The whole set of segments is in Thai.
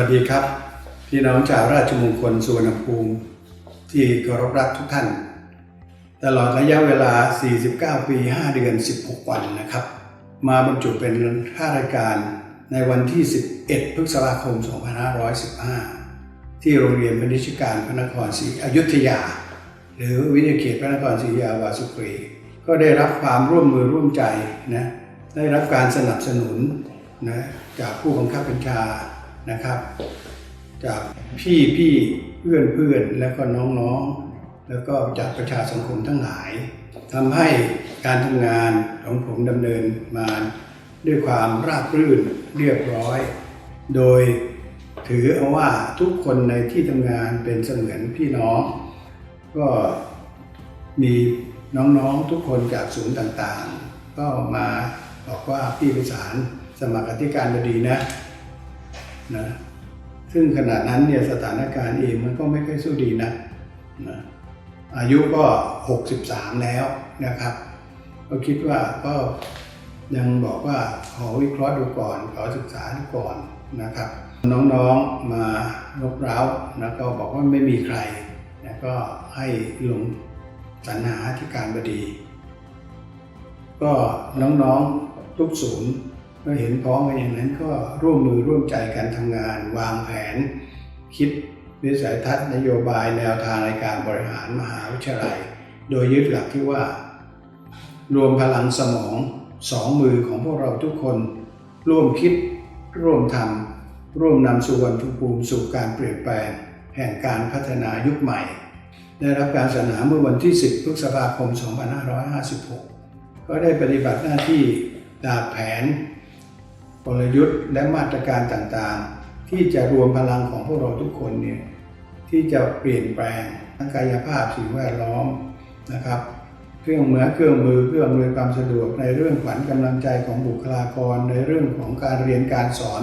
สวัสดีครับ พี่น้องชาวราชมงคลสุวรรณภูมิที่เคารพรักทุกท่าน ตลอดระยะเวลา 49 ปี 5 เดือน 16 วันนะครับ มาบรรจุเป็นข้าราชการในวันที่ 11 พฤษภาคม 2515 ที่โรงเรียนพนิชการพระนครศรีอยุธยา หรือวิทยาเขตพระนครศรีอยุธยาวาสุกรีก็ได้รับความร่วมมือร่วมใจนะได้รับการสนับสนุนนะจากผู้บังคับบัญชา นะครับ จากพี่พี่เพื่อนเพื่อนแล้วก็น้องๆ แล้วก็จากประชาสังคมทั้งหลายทำให้การทำงานของผมดำเนินมาด้วยความราบรื่นเรียบร้อย โดยถือเอาว่าทุกคนในที่ทำงานเป็นเสมือนพี่น้อง ก็มีน้องๆทุกคนจากศูนย์ต่างๆ ก็มาบอกว่าพี่ประสานสมัครอธิการบดีนะ นะซึ่งขณะนั้นเนี่ยสถานการณ์เองมันก็ไม่ค่อยสู้ดีนะนะอายุก็ 63 แล้วนะครับ ก็คิดว่าก็ยังบอกว่าขอวิเคราะห์ดูก่อน ขอศึกษาดูก่อนนะครับ น้องๆมารบเร้าแล้วก็บอกว่าไม่มีใครนะก็ให้ลงสรรหาที่การบดี ก็น้องๆทุกศูนย์ ก็เห็นพ้องกันอย่างนั้นก็ร่วมมือร่วมใจกันทำงาน วางแผน คิดวิสัยทัศน์นโยบายแนวทางในการบริหารมหาวิทยาลัย โดยยึดหลักที่ว่า รวมพลังสมองสองมือของพวกเราทุกคน ร่วมคิด ร่วมทำร่วมนำสุวรรณภูมิสู่การเปลี่ยนแปลง แห่งการพัฒนายุคใหม่ ได้รับการสรรหาเมื่อวันที่ 10 พฤษภาคม 2556 ก็ได้ปฏิบัติหน้าที่ดาบแผน กลยุทธ์และมาตรการต่างๆ ที่จะรวมพลังของพวกเราทุกคนเนี่ยที่จะเปลี่ยนแปลงทั้งกายภาพสิ่งแวดล้อมนะครับเครื่องมือเครื่องมือเพื่ออำนวยความสะดวกในเรื่องขวัญกำลังใจของบุคลากร ในเรื่องของการเรียนการสอน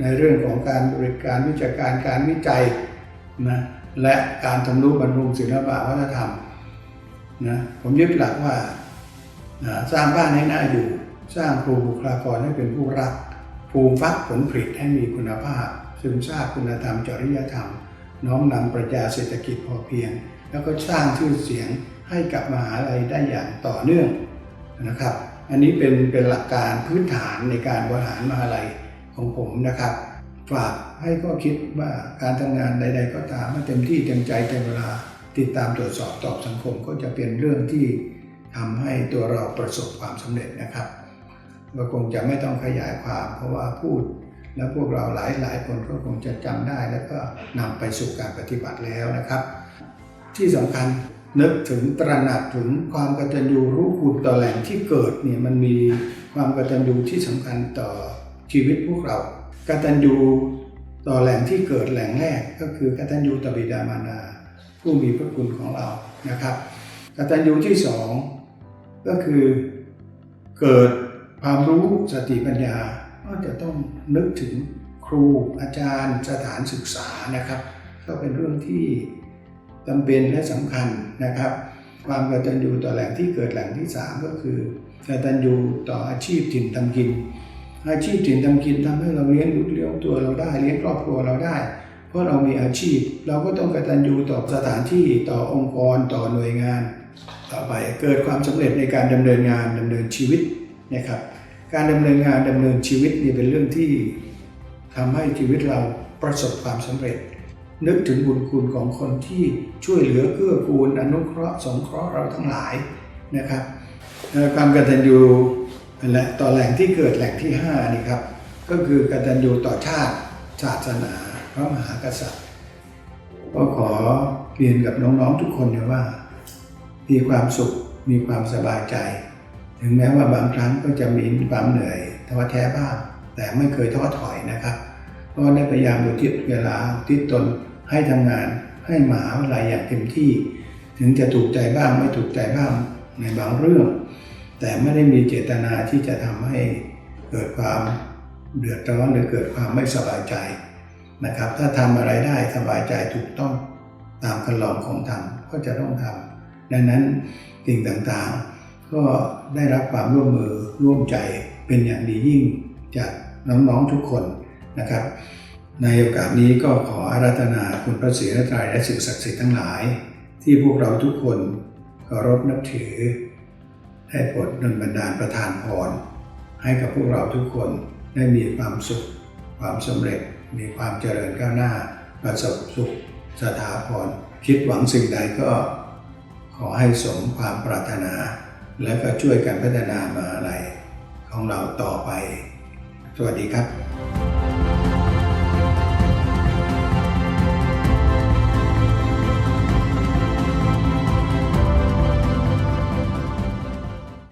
ในเรื่องของการบริการวิชาการการวิจัยนะและการทำรู้บรรลุศิลปะวัฒนธรรมนะผมยึดหลักว่าอ่าสร้างบ้านให้น่าอยู่ สร้างครูบุคลากรให้เป็นผู้รัก ภูมิฟักผลผลิตให้มีคุณภาพ ซึมซาบคุณธรรมจริยธรรม น้อมนำปรัชญาเศรษฐกิจพอเพียง แล้วก็สร้างชื่อเสียงให้กับมหาลัยได้อย่างต่อเนื่องนะครับ อันนี้เป็นเป็นหลักการพื้นฐานในการบริหารมหาลัยของผมนะครับ ฝากให้ข้อคิดว่าการทำงานใด ๆ ก็ตามเต็มที่เต็มใจเต็มเวลาติดตามตรวจสอบตอบสังคมก็จะเป็นเรื่องที่ทำให้ตัวเราประสบความสำเร็จนะครับ ก็คงจะไม่ต้องขยายความ เพราะว่าพูดแล้วพวกเราหลายหลายคนก็คงจะจำได้ แล้วก็นำไปสู่การปฏิบัติแล้วนะครับ ที่สำคัญนึกถึงตระหนักถึงความกตัญญูรู้คุณต่อแหล่งที่เกิดเนี่ยมันมีความกตัญญูที่สำคัญต่อชีวิตพวกเรากตัญญูต่อแหล่งที่เกิดแหล่งแรกก็คือกตัญญูต่อบิดามารดาผู้มีพระคุณของเรานะครับกตัญญูที่สองก็คือเกิด ความรู้สติปัญญาก็จะต้องนึกถึงครูอาจารย์สถานศึกษานะครับ ก็เป็นเรื่องที่จำเป็นและสำคัญนะครับ ความกตัญญูต่อแหล่งที่เกิดแหล่งที่สามก็คือกตัญญูต่ออาชีพถิ่นทำกิน อาชีพถิ่นทำกินทำให้เราเลี้ยงลูกเลี้ยงตัวเราได้เลี้ยงครอบครัวเราได้ เพราะเรามีอาชีพ เราก็ต้องกตัญญูต่อสถานที่ต่อองค์กรต่อหน่วยงาน ต่อไปเกิดความสำเร็จในการดำเนินงานดำเนินชีวิต นะครับการดำเนินงานดำเนินชีวิตนี่เป็นเรื่องที่ทำให้ชีวิตเราประสบความสำเร็จ นึกถึงบุญคุณของคนที่ช่วยเหลือเกื้อกูลอนุเคราะห์สงเคราะห์เราทั้งหลายนะครับความกตัญญูและต่อแหล่งที่เกิดแหล่งที่ห้านี่ครับก็คือกตัญญูต่อชาติศาสนาพระมหากษัตริย์ก็ขอเรียนกับน้องๆทุกคนเนี่ยว่า มีความสุขมีความสบายใจ ถึงแม้ว่าบางครั้งก็จะมีความเหนื่อยท้อแท้บ้าง แต่ไม่เคยท้อถอยนะครับก็ได้พยายามอุทิศเวลาอุทิศตนให้ทำงานให้มหาวิทยาลัยอย่างเต็มที่ ถึงจะถูกใจบ้างไม่ถูกใจบ้างในบางเรื่อง แต่ไม่ได้มีเจตนาที่จะทำให้เกิดความเดือดร้อนหรือเกิดความไม่สบายใจนะครับ ถ้าทำอะไรได้สบายใจถูกต้องตามคันลองของธรรมก็จะต้องทำดังนั้นสิ่งต่างๆ ก็ได้รับความร่วมมือร่วมใจเป็นอย่างดียิ่งจากน้องๆทุกคนนะครับ ในโอกาสนี้ก็ขออาราธนาคุณพระศรีรัตนตรัยและสิ่งศักดิ์สิทธิ์ทั้งหลาย ที่พวกเราทุกคนเคารพนับถือ ได้โปรดดลบันดาลประทานพรให้กับพวกเราทุกคนได้มีความสุข ความสำเร็จ มีความเจริญก้าวหน้า ประสบสุขสถาพรคิดหวังสิ่งใดก็ขอให้สมความปรารถนา แล้วก็ช่วยกันพัฒนามาอะไรของเราต่อไป สวัสดีครับ